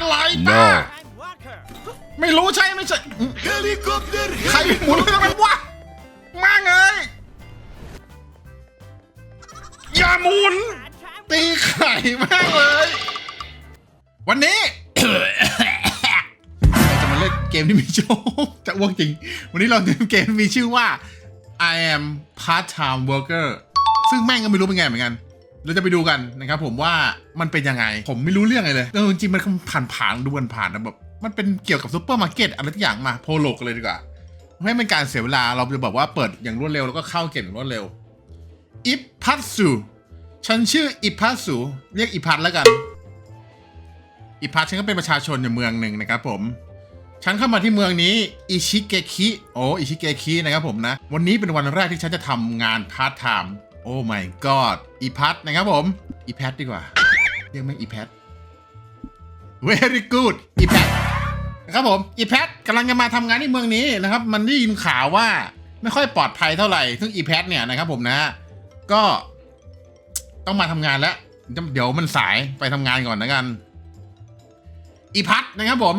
อะไรป้า No ไม่รู้ใช่ไม่ใช่อืม Helikopter ใครหมุนทำไมวะมาไงอย่าหมุน ตีไข่มากเลย วันนี้ เราจะมาเล่นเกมที่มีชื่อ จะอ้วกจริง วันนี้เราเล่นเกมที่มีชื่อว่า I am part time worker ซึ่งแม่งก็ไม่รู้เป็นไงเหมือนกัน เราจะไปดูกันนะครับผมว่ามันเป็นยังไง ผมไม่รู้เรื่องอะไรเลยเออจริงๆมันผ่านผ่านดูมันผ่านนะแบบมันเป็นเกี่ยวกับซูเปอร์มาร์เก็ตอะไรทุกอย่างมาโพโลกเลยดีกว่าไม่ให้เป็นการเสียเวลาเราจะแบบว่าเปิดอย่างรวดเร็วแล้วก็เข้าเกมอย่างรวดเร็วอิปพัตสุฉันชื่ออิปพัตสุเรียกอิพัทแล้วกัน อิพัทฉันก็เป็นประชาชนในเมืองหนึ่งนะครับผมฉันเข้ามาที่เมืองนี้อิชิเกคิโออิชิเกคินะครับผมนะ วันนี้เป็นวันแรกที่ฉันจะทำงานพาร์ทไทม์ โอ้ my god อีพัทนะครับผม อีแพทดีกว่าเรียกไม่อีแพท very good อีแพทนะครับผม อีแพทกำลังจะมาทำงานที่เมืองนี้นะครับ มันได้ยินข่าวว่าไม่ค่อยปลอดภัยเท่าไหร่ ซึ่งอีแพทเนี่ยนะครับผมนะ ก็ต้องมาทำงานแล้ว เดี๋ยวมันสายไปทำงานก่อนนะกัน อีพัทนะครับผม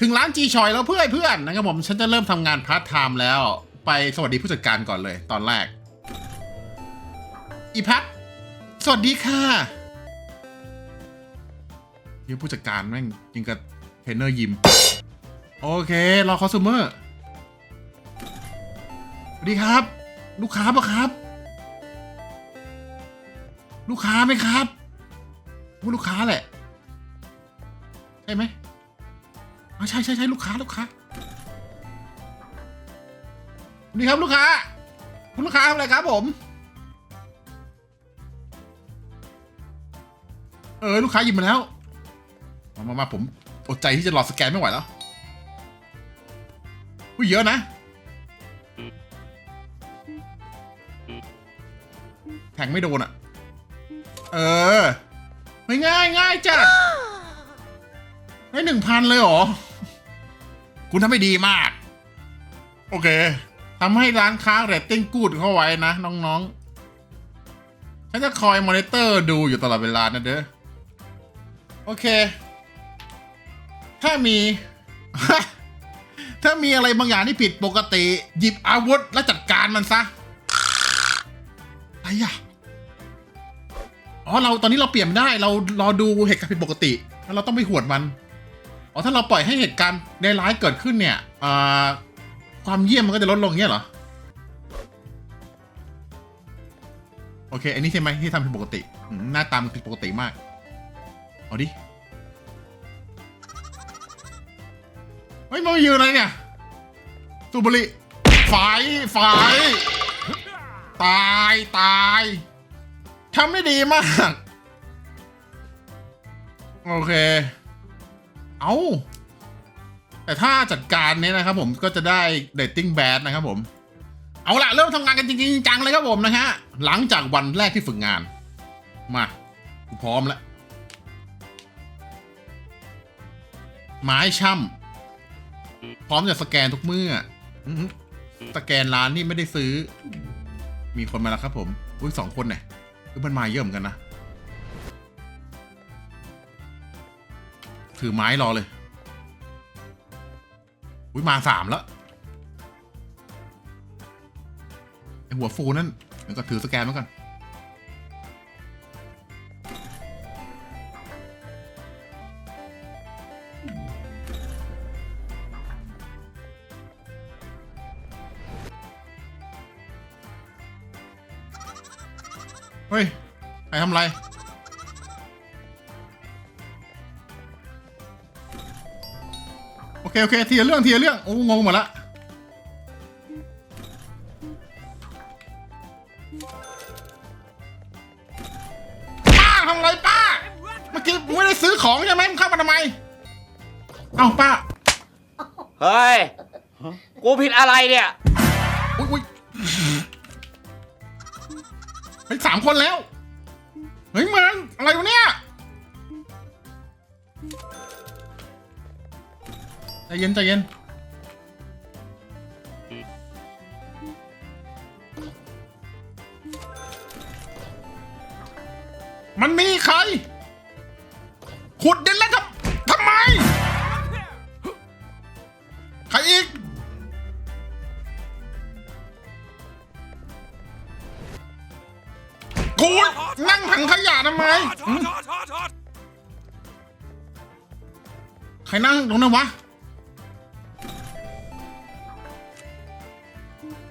ถึงร้านจีชอยแล้วเพื่อนเพื่อนนะครับผม ฉันจะเริ่มทำงานพาร์ทไทม์แล้ว ไปสวัสดีผู้จัดการก่อนเลย ตอนแรก อีพัทสวัสดีค่ะเฮียผู้จัดการแม่งยิงกับเทรนเนอร์ยิม โอเค รอคอสซูเมอร์ สวัสดีครับ ลูกค้าปะครับ ลูกค้าไหมครับว่าลูกค้าแหละ ใช่ไหมอ๋อใช่ใช่ใช่ลูกค้าลูกค้านี่ครับลูกค้า คุณลูกค้าทำอะไรครับผม เออลูกค้าหยิบมาแล้ว มามามาผมอดใจที่จะรอสแกนไม่ไหวแล้วอุ้ยเยอะนะ แทงไม่โดนอะ เออ ไม่ง่ายง่ายจัดได้หนึ่งพันเลยเหรอ คุณทำไม่ดีมาก โอเคทำให้ร้านค้าเรตติ้งกูดเข้าไว้นะ น้องๆฉันจะคอยมอนิเตอร์ดูอยู่ตลอดเวลานะเด้อ โอเค ถ้ามี ถ้ามีอะไรบางอย่างที่ผิดปกติ หยิบอาวุธแล้วจัดการมันซะอะไรอะอ๋อเราตอนนี้เราเปลี่ยนไม่ได้เรารอดูเหตุการณ์ผิดปกติแล้วเราต้องไปหวดมันอ๋อถ้าเราปล่อยให้เหตุการณ์ในร้ายเกิดขึ้นเนี่ยอ่าความเยี่ยมมันก็จะลดลงเงี้ยเหรอโอเค อันนี้ใช่ไหมที่ทำผิดปกติ หน้าตามผิดปกติมาก เอาดิ เฮ้ยมันมายืนอะไรเนี่ยสูบบุหรีฝายฝายตายตายทำได้ดีมาก โอเค เอาแต่ถ้าจัดการนี้นะครับผมก็จะได้เดตติ้งแบดนะครับผม เอาละเริ่มทำงานกันจริงๆจังเลยครับผมนะฮะ หลังจากวันแรกที่ฝึกงาน มาพร้อมแล้ว ไม้ช่ำพร้อมจะสแกนทุกเมื่ออื้อหือสแกนร้านนี่ไม่ได้ซื้อ มีคนมาแล้วครับ ผม อุ้ยสองคนเนี่ยคือมันมาเยอะเหมือนกันนะ ถือไม้รอเลย อุ้ยมาสามแล้วไอหัวฟูนั่นเดี๋ยวก็ถือสแกนไว้ก่อน เฮ้ยใครทำไร โอเค โอเคทีละเรื่องทีละเรื่อง โอ้ งงหมดละ ป้าทำไรป้า เมื่อกี้ไม่ได้ซื้อของใช่ไหมมึงเข้ามาทำไม เอ้าป้า เฮ้ย กูผิดอะไรเนี่ยามคนแล้ว เฮ้ยมันอะไรวะเนี่ยใจเย็นใจเย็นมันมีใคร ขุดดินแล้ว ทำไมอืมใครนั่งตรงนั้นวะ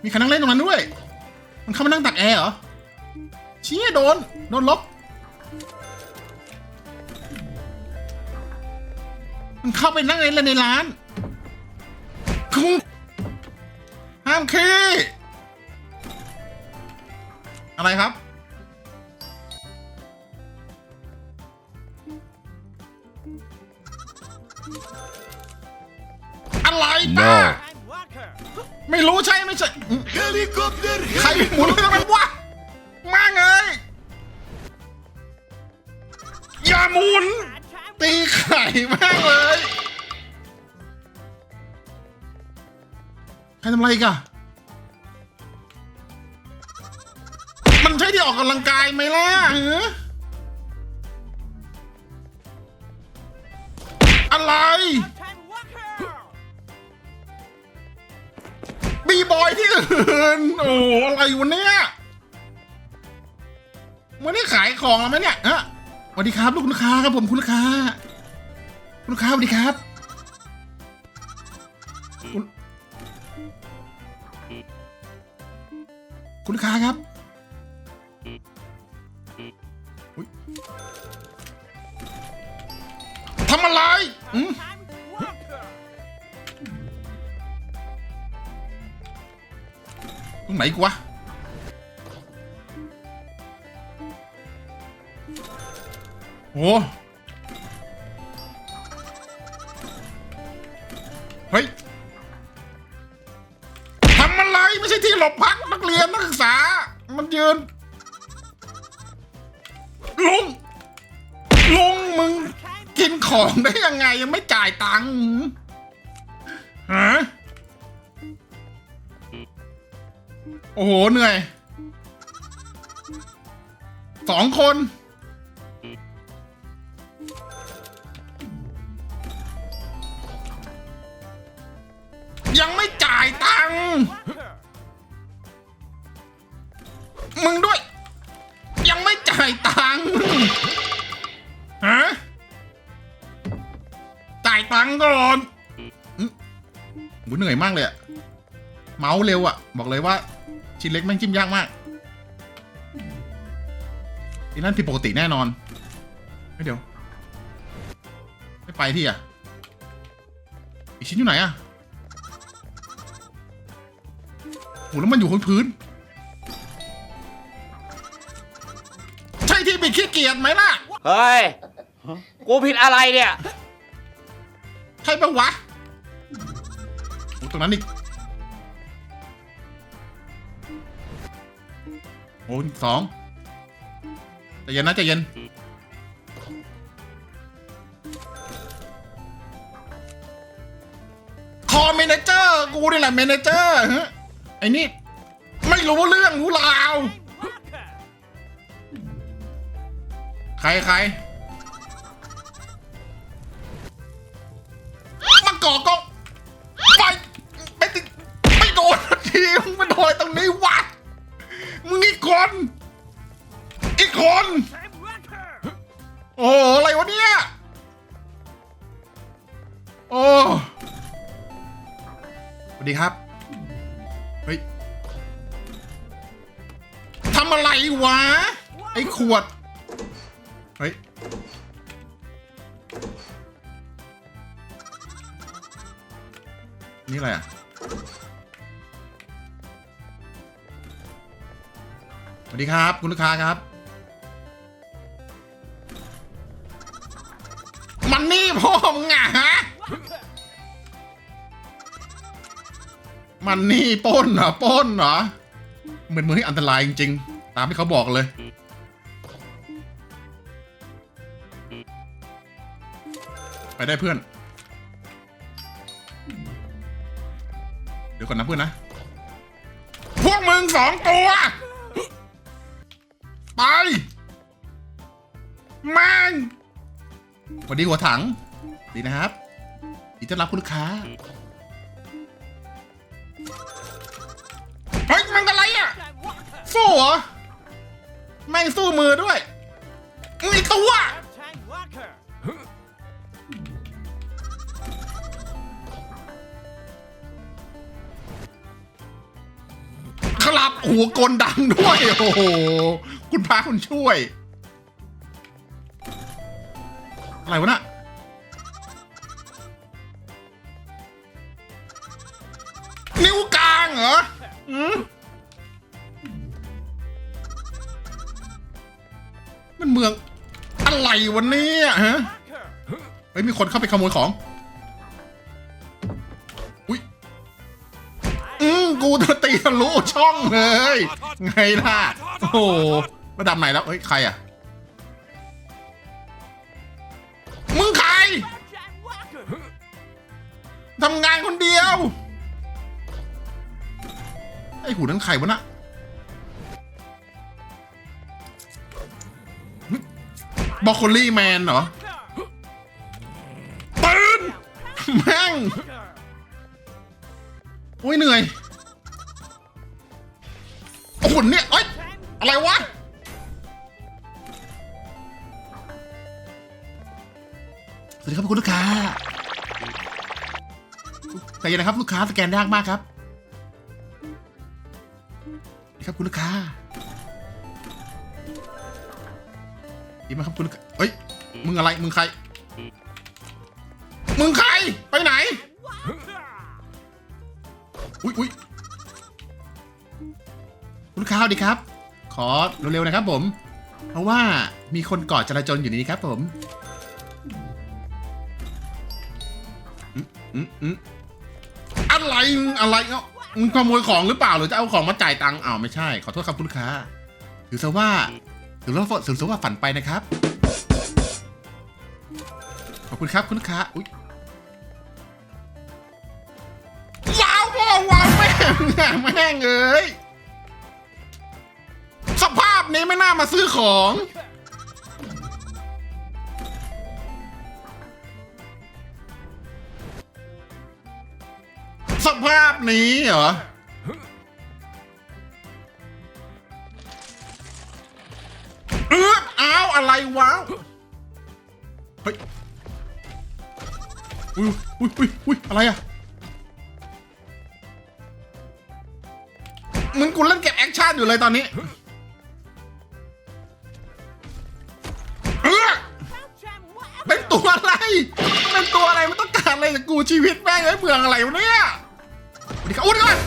มีใครนั่งเล่นตรงนั้นด้วย มันเข้ามานั่งตักแอร์เหรอ ชี้โดน โดนลบ มันเข้าไปนั่งเล่นในร้านคุห้ามขี้อะไรครับ ไม่รู้ใช่ไม่ใช่อืมใครหมุนไปตรงนั้นวะมาไงอย่าหมุน ตีไข่มากเลยใครทำอะไรอีกันมันใช่ที่ออกกำลังกายไหมล่ะฮะอ น โอ้โหอะไรวะเนี่ยวันนี้ขายของแล้วไหมเนี่ยฮะสวัสดีครับลูกลูกค้าครับผมคุณลูกค้าคุณลูกค้าสวัสดีครับคุณลูกค้าครับ ตรงไหนกูวะโอ้เฮ้ยทำอะไรไม่ใช่ที่หลบพักนักเรียนนักศึกษา มันยืน ลุง ลุงมึง กินของได้ยังไงยังไม่จ่ายตังค์ฮะ โอ้โห เหนื่อย สองคน ยังไม่จ่ายตังค์มึงด้วย ยังไม่จ่ายตังค์ฮะจ่ายตังค์ก่อนหูเหนื่อยมากเลยอะเมาส์เร็วอะบอกเลยว่า ชิ้นเล็กแม่งจิ้มยากมากอีนั่นผิดปกติแน่นอน ไม่เดี๋ยว ไม่ไปที่อะอีกชิ้นอยู่ไหนอะโหแล้วมันอยู่บนพื้น ใช่ที่บิดขี้เกียจไหมล่ะ เฮ้ย กูผิดอะไรเนี่ย ใช่ปะวะโอ้ตรงนั้นอีก โอ้สองใจเย็นนะใจเย็น คอเมเนเจอร์ กูนี่แหละเมเนเจอร์ฮะไอ้นี่ ไม่รู้เรื่องรู้ราว ใครใครมาก่อกองไปไปติไม่โดนทีมึงมาโดนตรงนี้วะ มึงอีกคน อีกคน โอ้อะไรวะเนี่ย โอ้สวัสดีครับ เฮ้ยทำอะไรวะ ไอ้ขวด เฮ้ย นี่อะไรอะ วัสดีครับคุณลูกค้าครับ มันนี่พ่อมึงอะฮะ มันนี่ปล้นเหรอปล้นเหรอ เหมือนมือที่อันตรายจริงๆ ตามที่เขาบอกเลย ไปได้เพื่อน เดี๋ยวก่อนนะเพื่อนนะ พวกมึงสองตัว ไปแม่งสวัสดีหัวถัง ดีนะครับดีต้อนรับคุณลูกค้า เฮ้ย มันอะไรอะ สู้เหรอ แม่งสู้มือด้วยมีตัว ครับโอ้โหกลดังด้วย โอ้โห คุณพระคุณช่วย อะไรวะน่ะนิ้วกลางเหรออืมมันเมืองอะไรวันนี้ฮะ เฮ้ย มีคนเข้าไปขโมยของ ช่องเลย ไงล่ะ โอ้โหระดับไหนแล้ว เฮ้ย ใครอะ มึงใคร ทำงานคนเดียว ไอ้หูนั้นใครวะน่ะบอคโคลี่แมนเหรอปืนแม่งโอ้ยเหนื่อย โอ้โหเนี่ยเอ้ยอะไรวะ สวัสดีครับคุณลูกค้าใจเย็นนะครับ ลูกค้าสแกนยากมากครับสวัสดีครับคุณลูกค้าดีมาครับคุณลูกค้าเฮ้ย มึงอะไร มึงใคร มึงใคร ไปไหน อุ้ยอุ้ย คุณลูกค้าสวัสดีครับ ขอเร็วๆนะครับผม เพราะว่ามีคนก่อจราจรอยู่ในนี้ครับผมอืมอืมอืมอะไรมึงอะไรเนาะมึงขโมยของหรือเปล่าหรือจะเอาของมาจ่ายตังค์อ้าวไม่ใช่ ขอโทษครับคุณลูกค้าถือซะว่าถือว่าถือซะว่าฝันไปนะครับ ขอบคุณครับคุณลูกค้าอุ้ยว้าวว้าวว้าวแม่งแม่งเอ้ยสภาพ นี้ไม่น่ามาซื้อของ สภาพนี้เหรอ เอออ้าวอะไรวะ เฮ้ย อุ้ยอุ้ยอุ้ยอุ้ยอะไรอะมึงกูเล่นเก็บแอคชั่นอยู่เลยตอนนี้ืองอะไรวะเนี่ยวัสดีครับอุ้ยก่อน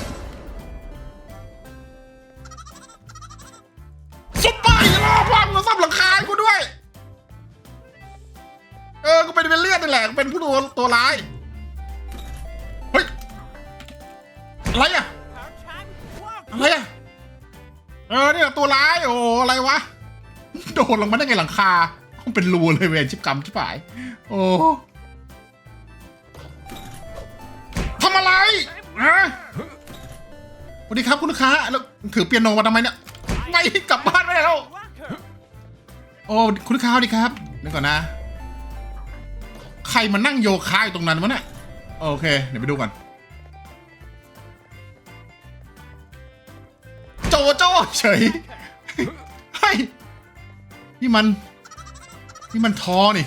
ซุปเปอร์ฮีโร่พ่อมึงมาซับหลังคาให้กูด้วย เออ กูเป็นเป็นเลือดนี่แหละกูเป็นผู้ตัวตัวร้าย เฮ้ย อะไรอะ อะไรอะ เออเนี่ยตัวร้าย โอ้ อะไรวะ โดดลงมาได้ไงหลังคาคงเป็นรูเลยเวรชิบกรรมชิบหาย โอ้ ฮะสวัสดีครับคุณลูกค้า แล้วถือเปียโนมาทำไมเนี่ยไม่กลับบ้านไม่ได้แล้ว โอ้คุณลูกค้าสวัสดีครับเดี๋ยวก่อนนะ ใครมานั่งโยคะอยู่ตรงนั้นวะเนี่ย โอเค เดี๋ยวไปดูก่อน โจโจเฉยเฮ้ยนี่มัน นี่มันทอนี่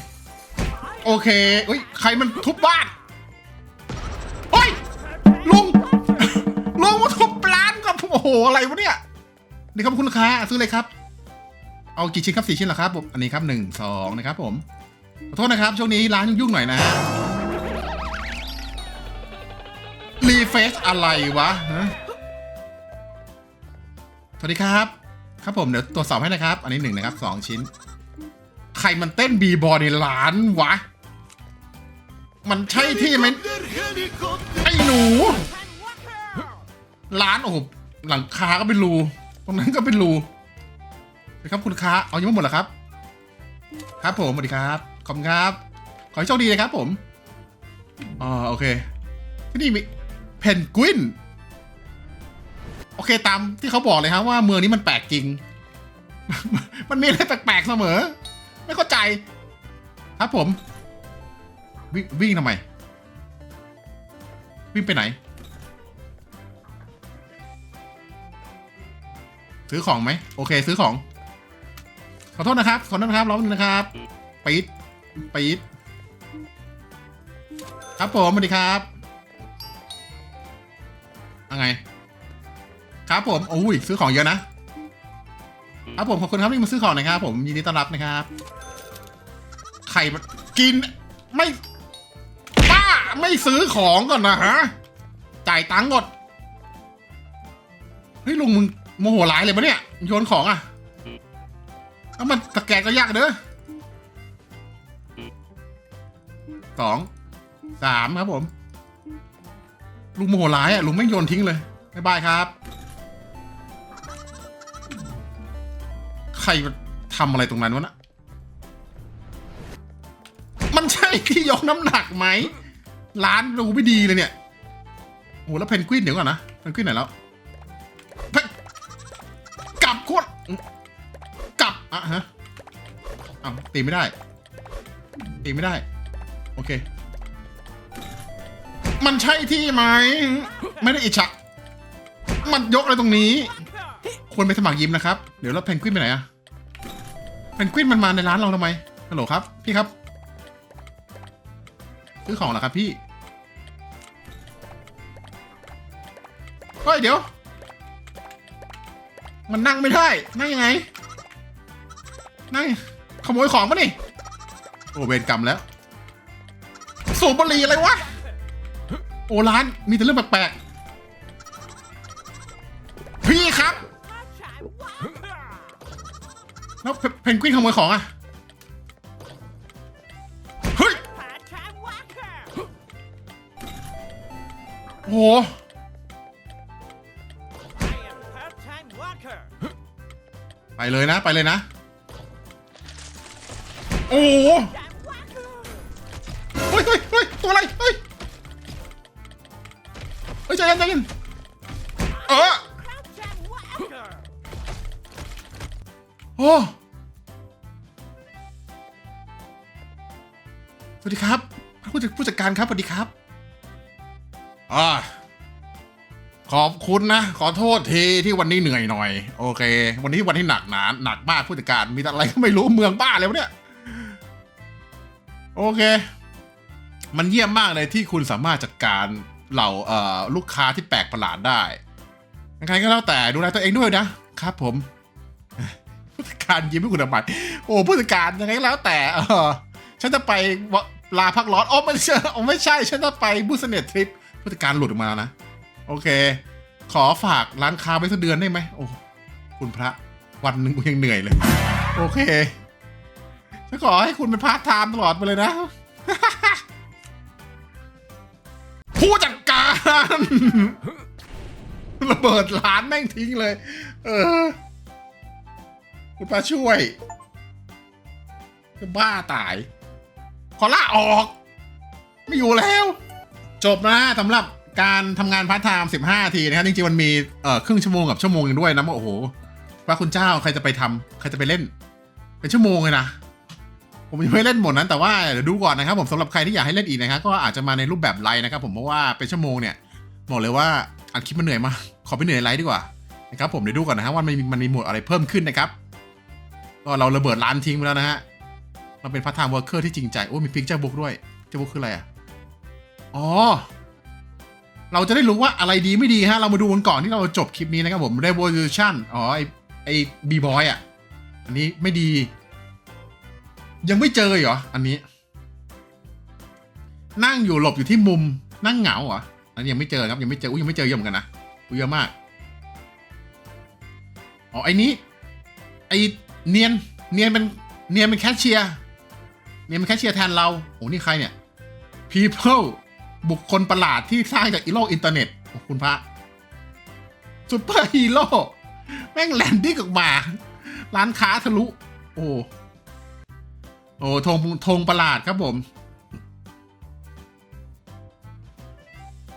โอเคเฮ้ย ใครมันทุบบ้าน โอ้โห อะไรวะเนี่ยนี่ครับคุณลูกค้าซื้อเลยครับ เอากี่ชิ้นครับสี่ชิ้นเหรอครับผมอันนี้ครับหนึ่งสองนะครับผมขอโทษนะครับ ช่วงนี้ร้านยุ่งๆหน่อยนะฮะรีเฟซอะไรวะสวัสดีครับ ครับผมเดี๋ยวตรวจสอบให้นะครับ อันนี้หนึ่งนะครับสองชิ้น ใครมันเต้นบีบอลในร้านวะ มันใช่ที่ไหมไอ้หนู ร้านโอ้โห หลังคาก็เป็นรู ตรงนั้นก็เป็นรูนะครับคุณค้าเอายังไม่หมดเหรอครับ ครับผมสวัสดีครับ ขอบคุณครับ ขอให้โชคดีนะครับผมอ๋อโอเค ที่นี่มีเพนกวิน โอเคตามที่เขาบอกเลยครับว่าเมืองนี้มันแปลกจริง มันมีอะไรแปลกๆเสมอ ไม่เข้าใจ ครับผม วิ่งวิ่งทำไม วิ่งไปไหน ซื้อของไหมโอเค ซื้อของ ขอโทษนะครับ ขอโทษนะครับร้องนึงนะครับปี๊ดปี๊ดครับผมสวัสดีครับยังไง ครับผมโอ้ยซื้อของเยอะนะครับผมขอบคุณครับที่มาซื้อของนะครับ ผมยินดีต้อนรับนะครับไข่กินไม่ป้าไม่ซื้อของก่อนนะฮะจ่ายตังค์หมดเฮ้ยลุงมึง โมโหร้ายเลยปะเนี่ย โยนของอะแล้วมันตะแกรงก็ยากเด้อสองสามครับผม ลุงโมโหร้ายอะลุงไม่โยนทิ้งเลยบ๊ายบายครับ ใครมาทำอะไรตรงนั้นวะนะมันใช่ที่ยกน้ำหนักไหมร้านดูไม่ดีเลยเนี่ยโหแล้วเพนกวินเดี๋ยวก่อนนะเพนกวินไหนแล้ว อะฮะอ้าวตีไม่ได้ ตีไม่ได้ โอเค มันใช่ที่ไหม ไม่ได้อิจฉามันยกอะไรตรงนี้ ควรไปสมัครยิมนะครับ เดี๋ยวเราเพนกวินไปไหนอะเพนกวินมันมาในร้านเราทำไม ฮัลโหลครับ พี่ครับ ซื้อของเหรอครับพี่ เฮ้ยเดี๋ยว มันนั่งไม่ได้ นั่งยังไง นั่งขโมยของปะนี่ โอเวรกรรมแล้ว สูบบุหรี่อะไรวะ โอร้านมีแต่เรื่องแปลกๆ พี่ครับ แล้วเพนกวินขโมยของอะเฮ้ย โอ้โหไปเลยนะ ไปเลยนะ อ้โหเฮ้ยเฮ้ยเฮ้ยตัวอะไร เฮ้ย เฮ้ยใจเย็นใจเย็นเออโอ้สวัสดีครับผู้จัดผู้จัดการครับสวัสดีครับอ่าขอบคุณนะ ขอโทษทีที่วันนี้เหนื่อยหน่อย โอเค วันนี้วันที่หนักหนาหนักมากผู้จัดการมีแต่อะไรก็ไม่รู้เมืองบ้าเลยวเนี่ย โอเค มันเยี่ยมมากเลยที่คุณสามารถจัดการเหล่าเอ่อลูกค้าที่แปลกประหลาดได้ยังไงก็แล้วแต่ดูแลตัวเองด้วยนะครับผมผู้จัดการยิ้มให้คุณทำไมโอ้ผู้จัดการยังไงก็แล้วแต่เออฉันจะไปลาพักร้อนโอ้ไม่ใช่โอ้ไม่ใช่ ฉันจะไปบูสเนตทริปผู้จัดการหลุดออกมาแล้วนะ โอเค ขอฝากร้านค้าไว้สักเดือนได้ไหมโอ้คุณพระวันหนึ่งกูยังเหนื่อยเลย โอเค ฉันขอให้คุณเป็นพาร์ทไทม์ตลอดไปเลยนะ ผู้จัดการระเบิดร้านแม่งทิ้งเลย เออ คุณป้าช่วยจะบ้าตาย ขอลาออก ไม่อยู่แล้ว จบนะสำหรับการทำงานพาร์ทไทม์15ทีนะครับ จริงๆ มันมีเอ่อครึ่งชั่วโมงกับชั่วโมงหนึงด้วยนะโอ้โหพระคุณเจ้าใครจะไปทำใครจะไปเล่น เป็นชั่วโมงเลยนะ ผมยังไม่เล่นหมดนั้นแต่ว่าเดี๋ยวดูก่อนนะครับผมสำหรับใครที่อยากให้เล่นอีกนะครับก็อาจจะมาในรูปแบบไลฟ์นะครับผมเพราะว่าเป็นชั่วโมงเนี่ยบอกเลยว่าอัดคลิปมันเหนื่อยมากขอไปเหนื่อยไลฟ์ดีกว่านะครับผมเดี๋ยวดูก่อนนะฮะว่ามันมีมันมีหมดอะไรเพิ่มขึ้นนะครับก็เราระเบิดร้านทิ้งไปแล้วนะฮะมันเป็นพาร์ทไทม์เวิร์กเกอร์ที่จริงใจโอ้ยมีพิกเจอร์บุ๊กด้วยเจอร์บุ๊กคืออะไรอะอ๋อเราจะได้รู้ว่าอะไรดีไม่ดีฮะเรามาดูกันก่อนที่เราจบคลิปนี้นะครับผม Revolution อ๋อไอไอบีบอยอะอันนี้ไม่ดี ยังไม่เจอเหรอ อันนี้ นั่งอยู่หลบอยู่ที่มุมนั่งเหงาเหรอ อันนี้ยังไม่เจอครับยังไม่เจออุ้ยยังไม่เจอเยอะเหมือนกันนะอุ้ยเยอะมาก อ๋อไอ้นี้ ไอเนียน เนียนเป็นเนียนเป็นแคชเชียร์เนียนเป็นแคชเชียร์แทนเราโอ้นี่ใครเนี่ย people บุคคลประหลาดที่สร้างจากอีโลกอินเทอร์เน็ตโอ้คุณพระซูเปอร์ฮีโร่แม่งแลนดิ้งออกมา ร้านค้าทะลุ โอ้ อ้ธงธงประหลาดครับผม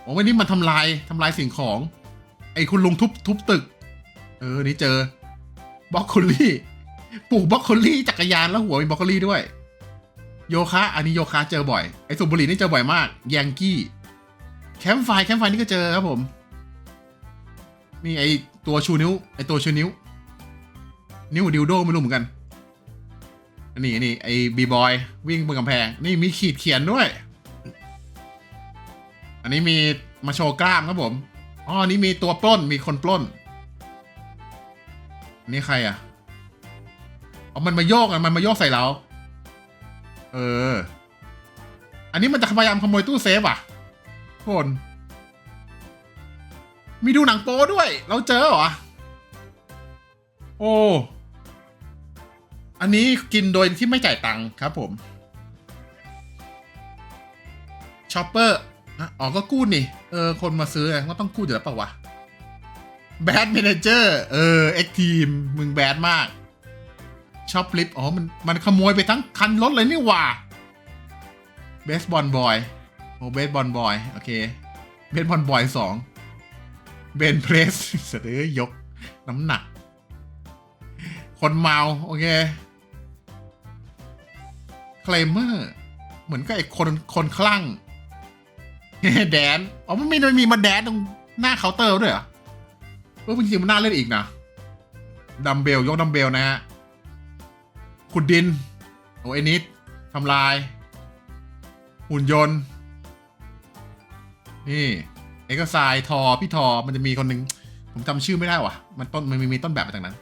โอ้วันนี้มันทำลายทำลายสิ่งของ ไอ้คุณลุงทุบทุบตึก เออ นี่เจอบล็อกโคลี่ปลูกบล็อกโคลี่จักรยานแล้วหัวมีบล็อกโคลี่ด้วย โยคะอันนี้โยคะเจอบ่อย ไอ้สูบบุหรี่นี่เจอบ่อยมากยังกี้แคมป์ไฟแคมป์ไฟนี่ก็เจอครับผม นี่ไอตัวชูนิ้ว ไอตัวชูนิ้ว นิ้วดิวโดไม่รู้เหมือนกัน นนี้อันนี้ไอบีบอยวิ่งบนกำแพง นี่มีขีดเขียนด้วย อันนี้มีมาโชว์กล้ามครับผมอ๋ออันนี้มีตัวปล้นมีคนปล้นนนี่ใครอะเอามันมาโยกอะมันมาโยกใส่เรา เออ อันนี้มันจะพยายามขโมยตู้เซฟอะคนมีดูหนังโป๊ด้วย เราเจอเหรอ โอ้ อันนี้กินโดยที่ไม่จ่ายตังค์ครับผมช็อปเปอร์อ๋อก็กู้นี่ เออ คนมาซื้อไงก็ต้องกู้อยู่แล้วเปล่าวะแบด a ม a นเจอร์เออเอ็กทีมมึงแบดมากช็อปลิฟต์อ๋อ มันมันขโมยไปทั้งคันรถเลยนี่ว่าเบสบอลบอยโอ้เบสบอลบอยโอเคเบสบอลบอยสองเบนเพรสเสยเอยก น้ำหนัก คนเมา โอเค คลมเมอร์เหมือนกับไอ้คนคนคลั่งแดนอ๋อมันมีมันมีมาแดนตรงหน้าเคาน์เตอร์ด้วยเหรอเออจริงๆมันน่าเล่นอีกนะดัมเบลยกดัมเบลนะฮะขุดดินโอ้ไอ้นิดทำลาย หุ่นยนต์ นี่ เอกสายทอพี่ทอมันจะมีคนหนึ่งผมจำชื่อไม่ได้ว่ะ มันต้นมันมีมีต้นแบบมาจากนั้น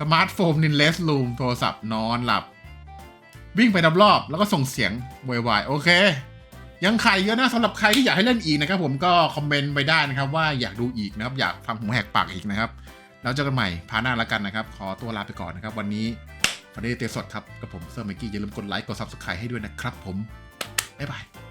สมาร์ทโฟนนินเลสลูมโทรศัพท์นอนหลับ วิ่งไปรอบๆแล้วก็ส่งเสียงวายวายโอเค ยังใครเยอะนะสำหรับใครที่อยากให้เล่นอีกนะครับผมก็คอมเมนต์ไปได้นะครับ ว่าอยากดูอีกนะครับ อยากฟังหูแหกปากอีกนะครับ แล้วเจอกันใหม่พาร์ทหน้าละกันนะครับ ขอตัวลาไปก่อนนะครับวันนี้ฟันดี้เตสดครับกับผมเซอร์เมกี้อย่าลืมกดไลค์กดซับสไครต์ให้ด้วยนะครับผมบ๊ายบาย